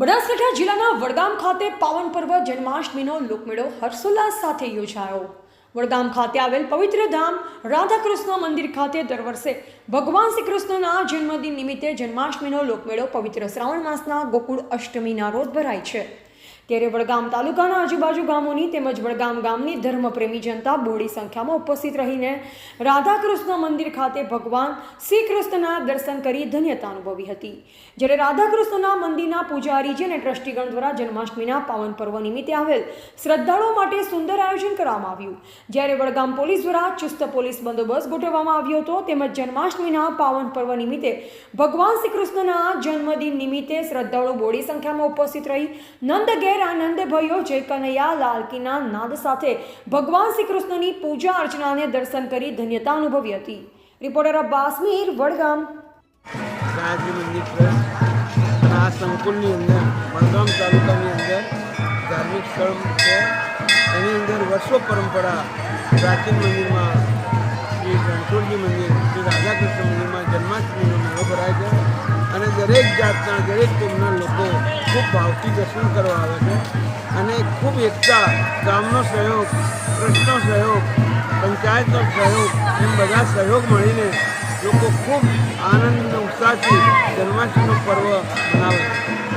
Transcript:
બનાસકાંઠા જિલ્લાના વડગામ ખાતે પાવન પર્વ જન્માષ્ટમીનો લોકમેળો હર્ષોલ્લાસ સાથે યોજાયો. વડગામ ખાતે આવેલ પવિત્ર ધામ રાધાકૃષ્ણ મંદિર ખાતે દર વર્ષે ભગવાન શ્રી કૃષ્ણના જન્મદિન નિમિત્તે જન્માષ્ટમીનો લોકમેળો પવિત્ર શ્રાવણ માસના ગોકુળ અષ્ટમીના રોજ ભરાય છે. ત્યારે વડગામ તાલુકાના આજુબાજુ ગામોની તેમજ વડગામ ગામની ધર્મપ્રેમી જનતા બોડી સંખ્યામાં ઉપસ્થિત રહીને રાધાકૃષ્ણ મંદિર ખાતે ભગવાન શ્રી કૃષ્ણના દર્શન કરી ધન્યતા અનુભવી હતી. જ્યારે રાધાકૃષ્ણના મંદિરના પૂજારીજી અને ટ્રસ્ટીગણ દ્વારા જન્માષ્ટમીના પાવન પર્વ નિમિત્તે આવેલ શ્રદ્ધાળુઓ માટે સુંદર આયોજન કરવામાં આવ્યું. જ્યારે વડગામ પોલીસ દ્વારા ચુસ્ત પોલીસ બંદોબસ્ત ગોઠવવામાં આવ્યો હતો, તેમજ જન્માષ્ટમીના પાવન પર્વ નિમિત્તે ભગવાન શ્રી કૃષ્ણના જન્મદિન નિમિત્તે શ્રદ્ધાળુ બોડી સંખ્યામાં ઉપસ્થિત રહી નંદ ઘેર આનંદ ભયો જય કનૈયા લાલકીના નાદ સાથે ભગવાન શ્રી કૃષ્ણની પૂજા અર્ચનાને દર્શન કરી ધન્યતા અનુભવી હતી. રિપોર્ટર અબ્બાસ મીર વડગામ. આ સંકુલની અંદર, વડગામ તાલુકાની અંદર ધાર્મિક સ્થળ છે. એની અંદર વર્ષો પરંપરા પ્રાચીન મંદિરમાં દરેક જાતના, દરેક ટીમના લોકો ખૂબ ભાવથી દર્શન કરવા આવે છે અને ખૂબ એકતા, ગામનો સહયોગ, ટ્રસ્ટનો સહયોગ, પંચાયતનો સહયોગ એમ બધા સહયોગ મળીને લોકો ખૂબ આનંદ ઉત્સાહથી જન્માષ્ટમીનું પર્વ મનાવે છે.